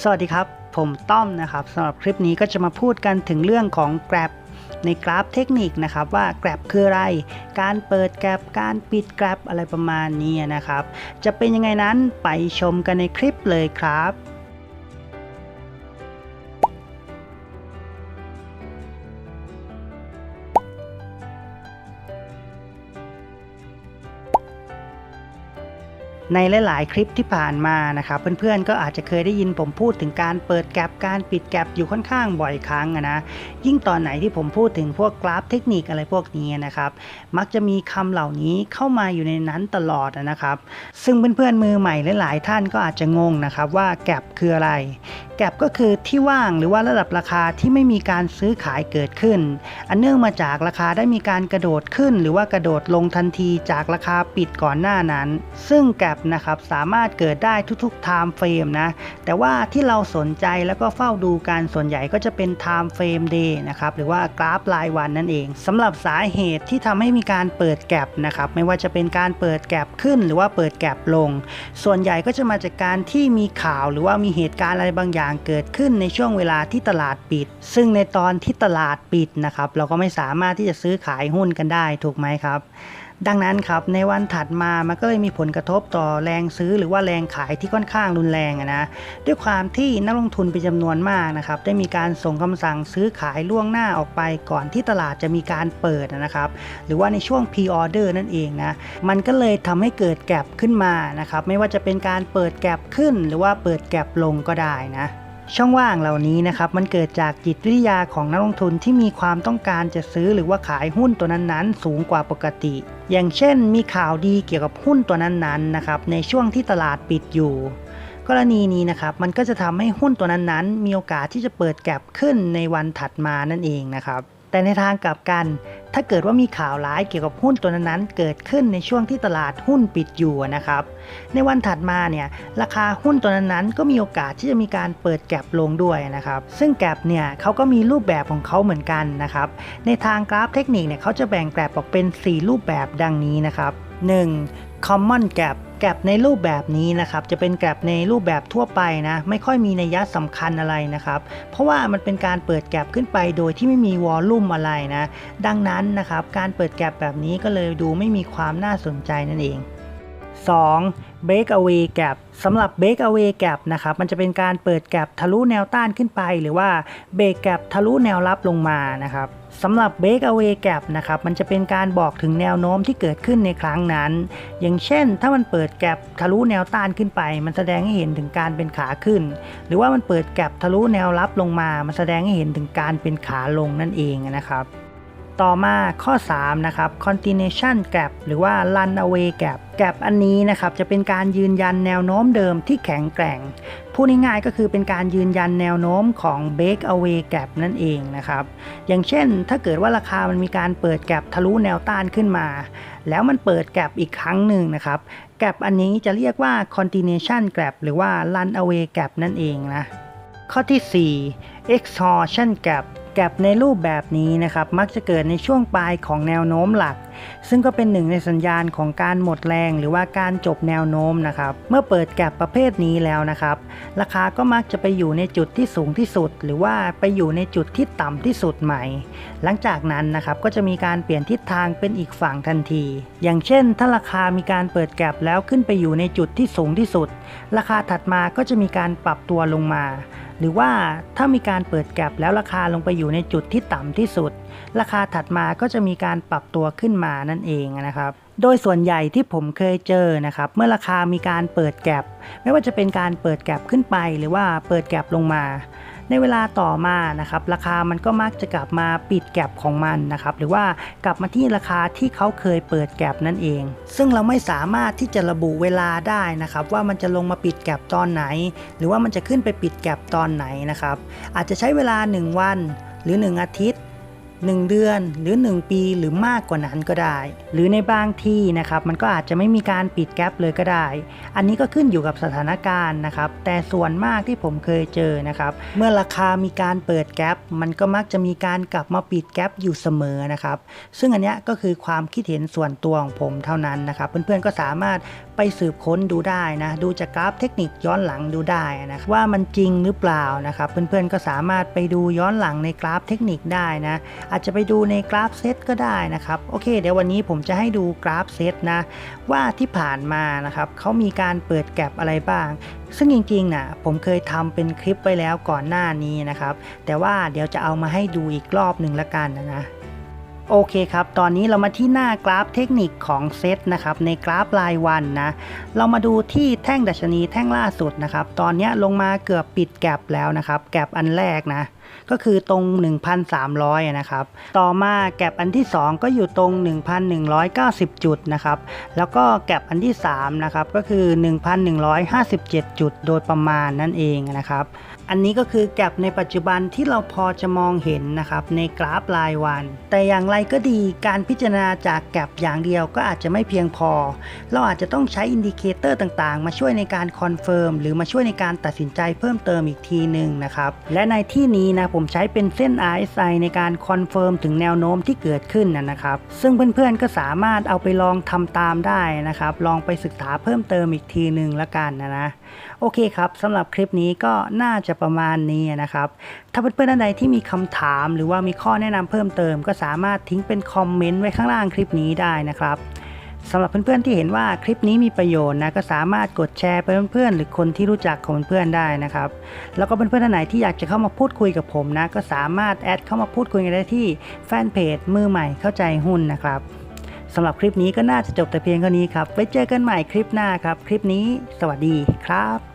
สวัสดีครับ ผมต้อมนะครับสำหรับคลิปนี้ก็จะมาพูดกันถึงเรื่องของ Grab ในกราฟเทคนิคนะครับว่า Grab คืออะไร การเปิด Grab การปิด Grab อะไรประมาณนี้นะครับ จะเป็นยังไงนั้นไปชมกันในคลิปเลยครับ ในหลาย ๆ คลิปที่ผ่านมานะครับเพื่อน ๆ ก็อาจจะเคยได้ยินผมพูดถึงการเปิดแกลบการปิดแกลบอยู่ค่อนข้างบ่อยครั้งนะยิ่งตอนไหนที่ผมพูดถึงพวกกราฟเทคนิคอะไรพวกนี้นะครับมักจะมีคำเหล่านี้เข้ามาอยู่ในนั้นตลอดนะครับ ซึ่งเพื่อน ๆ มือใหม่หลาย ๆ ท่านก็อาจจะงงนะครับว่าแกลบคืออะไรแกลบก็คือที่ว่างหรือว่าระดับราคาที่ไม่มีการซื้อขายเกิดขึ้น อันเนื่องมาจากราคาได้มีการกระโดดขึ้น หรือว่ากระโดดลงทันทีจากราคาปิดก่อนหน้านั้น ซึ่งแกลบนะครับสามารถเกิดได้ทุกๆ time frame นะแต่ว่าที่เราสนใจแล้วก็เฝ้าดูการส่วนใหญ่ก็จะเป็น time frame day นะครับหรือว่ากราฟรายวันนั่นเองสำหรับสาเหตุที่ทำให้มีการเปิดแกลบนะครับไม่ว่าจะเป็นการเปิดแกลบขึ้น หรือว่าเปิดแกลบลง ส่วนใหญ่ก็จะมาจากการที่มีข่าวหรือว่ามีเหตุการณ์อะไรบางอย่างเกิดขึ้นในช่วงเวลาที่ตลาดปิด ซึ่งในตอนที่ตลาดปิดนะครับเราก็ไม่สามารถที่จะซื้อขายหุ้นกันได้ถูกไหมครับ ดังนั้นครับในวันถัดมามันก็เลยมีผลกระทบต่อแรงซื้อหรือว่าแรงขายที่ค่อนข้างรุนแรงนะด้วยความที่นักลงทุนเป็นจำนวนมากนะครับได้มีการส่งคำสั่งซื้อขายล่วงหน้าออกไปก่อนที่ตลาดจะมีการเปิดนะครับ หรือว่าในช่วง pre-order นั่นเองนะมันก็เลยทำให้เกิดแกลบขึ้นมานะครับไม่ว่าจะเป็นการเปิดแกลบขึ้น หรือว่าเปิดแกลบลงก็ได้นะ ช่องว่างเหล่านี้นะครับมันเกิดจากจิตวิทยาของนักลงทุนที่มีความต้องการจะซื้อหรือว่าขายหุ้นตัวนั้นๆ สูงกว่าปกติ อย่างเช่น มีข่าวดีเกี่ยวกับหุ้นตัวนั้นๆนะครับในช่วงที่ตลาดปิดอยู่ กรณีนี้นะครับมันก็จะทำให้หุ้นตัวนั้นๆ มีโอกาสที่จะเปิดแก็บขึ้นในวันถัดมานั่นเองนะครับแต่ในทางกลับกัน ถ้าเกิดว่ามีข่าวร้ายเกี่ยวกับหุ้นตัวนั้นๆ เกิดขึ้นในช่วงที่ตลาดหุ้นปิดอยู่นะครับ ในวันถัดมาเนี่ยราคาหุ้นตัวนั้นๆ ก็มีโอกาสที่จะมีการเปิดแก็บลงด้วยนะครับ ซึ่งแก็บเนี่ยเขาก็มีรูปแบบของเขาเหมือนกันนะครับ ในทางกราฟเทคนิคเนี่ยเขาจะแบ่งแก็บออกเป็น 4 รูปแบบดังนี้นะครับ 1. common gap กลบในรูปแบบนี้นะครับจะเป็นแกลบในรูปแบบทั่วไปนะไม่ค่อยมีนัยยะสำคัญอะไรนะครับเพราะว่ามันเป็นการเปิดแกลบขึ้นไปโดยที่ไม่มีวอลลุ่มอะไรนะดังนั้นนะครับการเปิดแกลบแบบนี้ก็เลยดูไม่มีความน่าสนใจนั่นเอง 2. Breakaway gap สำหรับ breakaway gap นะครับมันจะเป็นการเปิดแกลบทะลุแนวต้านขึ้นไป หรือว่า break gap ทะลุแนวรับลงมานะครับสำหรับ breakaway gap นะครับมันจะเป็นการบอกถึงแนวโน้มที่เกิดขึ้นในครั้งนั้น อย่างเช่น ถ้ามันเปิดแกลบทะลุแนวต้านขึ้นไป มันแสดงให้เห็นถึงการเป็นขาขึ้น หรือว่ามันเปิดแกลบทะลุแนวรับลงมา มันแสดงให้เห็นถึงการเป็นขาลงนั่นเองนะครับ ต่อมาข้อ 3 นะครับ continuation gap หรือว่า run away gap gap อันนี้นะครับ จะเป็นการยืนยันแนวโน้มเดิมที่แข็งแกร่ง พูดง่ายๆก็คือเป็นการยืนยันแนวโน้มของ break away gap นั่นเองนะครับ อย่างเช่น ถ้าเกิดว่าราคามันมีการเปิดแกลบทะลุแนวต้านขึ้นมา แล้วมันเปิดแกลบอีกครั้งหนึ่งนะครับแกลบอันนี้จะเรียกว่า continuation gap หรือว่า run away gap นั่นเองนะข้อที่ 4 exhaustion gap แกลบในรูปแบบนี้นะครับมักจะเกิดในช่วงปลายของแนวโน้มหลัก ซึ่งก็เป็นหนึ่งในสัญญาณของการหมดแรงหรือว่าการจบแนวโน้มนะครับเมื่อเปิดแกลบประเภทนี้แล้วนะครับ ราคาก็มักจะไปอยู่ในจุดที่สูงที่สุด หรือว่าไปอยู่ในจุดที่ต่ำที่สุดใหม่ หลังจากนั้นนะครับก็จะมีการเปลี่ยนทิศทางเป็นอีกฝั่งทันที อย่างเช่น ถ้าราคามีการเปิดแกลบแล้วขึ้นไปอยู่ในจุดที่สูงที่สุด ราคาถัดมาก็จะมีการปรับตัวลงมา หรือว่าถ้ามีการเปิดแกลบแล้วราคาลงไปอยู่ในจุดที่ต่ำที่สุด ราคาถัดมาก็จะมีการปรับตัวขึ้นมานั่นเองนะครับโดยส่วนใหญ่ที่ผมเคยเจอนะครับ เมื่อราคามีการเปิดแกลบไม่ว่าจะเป็นการเปิดแกลบขึ้นไปหรือว่าเปิดแกลบลงมา ในเวลาต่อมานะครับราคามันก็มักจะกลับมาปิดแก็บของมันนะครับหรือว่ากลับมาที่ราคาที่เขาเคยเปิดแก็บนั่นเอง ซึ่งเราไม่สามารถที่จะระบุเวลาได้นะครับว่ามันจะลงมาปิดแก็บตอนไหน หรือว่ามันจะขึ้นไปปิดแก็บตอนไหนนะครับอาจจะใช้เวลา 1 วันหรือ 1 อาทิตย์ 1 เดือนหรือ 1 ปีหรือมากกว่านั้นก็ได้ หรือในบางที่นะครับมันก็อาจจะไม่มีการปิดแกลบเลยก็ได้ อันนี้ก็ขึ้นอยู่กับสถานการณ์นะครับ แต่ส่วนมากที่ผมเคยเจอนะครับเมื่อราคามีการเปิดแกลบมันก็มักจะมีการกลับมาปิดแกลบอยู่เสมอนะครับ ซึ่งอันนี้ก็คือความคิดเห็นส่วนตัวของผมเท่านั้นนะครับ เพื่อนๆก็สามารถไปสืบค้นดูได้นะดูจากกราฟเทคนิคย้อนหลังดูได้นะว่ามันจริงหรือเปล่านะครับ เพื่อนๆก็สามารถไปดูย้อนหลังในกราฟเทคนิคได้นะอาจจะไปดูในกราฟเซตก็ได้นะครับ โอเค เดี๋ยววันนี้ผมจะให้ดูกราฟเซตนะ ว่าที่ผ่านมานะครับเขามีการเปิดแก็บอะไรบ้าง ซึ่งจริงๆนะผมเคยทำเป็นคลิปไว้แล้วก่อนหน้านี้นะครับ แต่ว่าเดี๋ยวจะเอามาให้ดูอีกรอบหนึ่งละกันนะโอเคครับ ตอนนี้เรามาที่หน้ากราฟเทคนิคของเซตนะครับในกราฟรายวันนะ เรามาดูที่แท่งดัชนีแท่งล่าสุดนะครับ ตอนนี้ลงมาเกือบปิดแก็บแล้วนะครับ แก็บอันแรกนะ ก็คือตรง 1,300 นะครับ ต่อมาแก็บอันที่ 2 ก็อยู่ตรง 1,190 จุดนะครับ แล้วก็แก็บอันที่3นะครับก็คือ 1,157 จุดโดยประมาณนั่นเองนะครับ อันนี้ก็คือแก็บในปัจจุบันที่เราพอจะมองเห็นนะครับในกราฟรายวัน แต่อย่างไรก็ดีการพิจารณาจากแก็บอย่างเดียวก็อาจจะไม่เพียงพอ เราอาจจะต้องใช้อินดิเคเตอร์ต่างๆ มาช่วยในการคอนเฟิร์มหรือมาช่วยในการตัดสินใจเพิ่มเติมอีกทีหนึ่งนะครับ และในที่นี้นะผมใช้เป็นเส้น RSI ในการคอนเฟิร์มถึงแนวโน้มที่เกิดขึ้นนะนะครับ ซึ่งเพื่อนๆก็สามารถเอาไปลองทำตามได้นะครับ ลองไปศึกษาเพิ่มเติมอีกทีหนึ่งละกันนะนะโอเคครับสำหรับคลิปนี้ก็น่าจะประมาณนี้นะครับ ถ้าเพื่อนๆท่านใดที่มีคำถามหรือว่ามีข้อแนะนำเพิ่มเติม ก็สามารถทิ้งเป็นคอมเมนต์ไว้ข้างล่างคลิปนี้ได้นะครับ สำหรับเพื่อนๆที่เห็นว่าคลิปนี้มีประโยชน์นะก็สามารถกดแชร์ไปเพื่อนๆหรือคนที่รู้จักของเพื่อนๆได้นะครับ แล้วก็เพื่อนๆท่านไหนที่อยากจะเข้ามาพูดคุยกับผมนะก็สามารถแอดเข้ามาพูดคุยกันได้ที่แฟนเพจมือใหม่เข้าใจหุ้นนะครับสำหรับคลิปนี้ก็น่าจะจบแต่เพียงเท่านี้ครับไว้เจอกันใหม่คลิปหน้าครับ คลิปนี้ สวัสดีครับ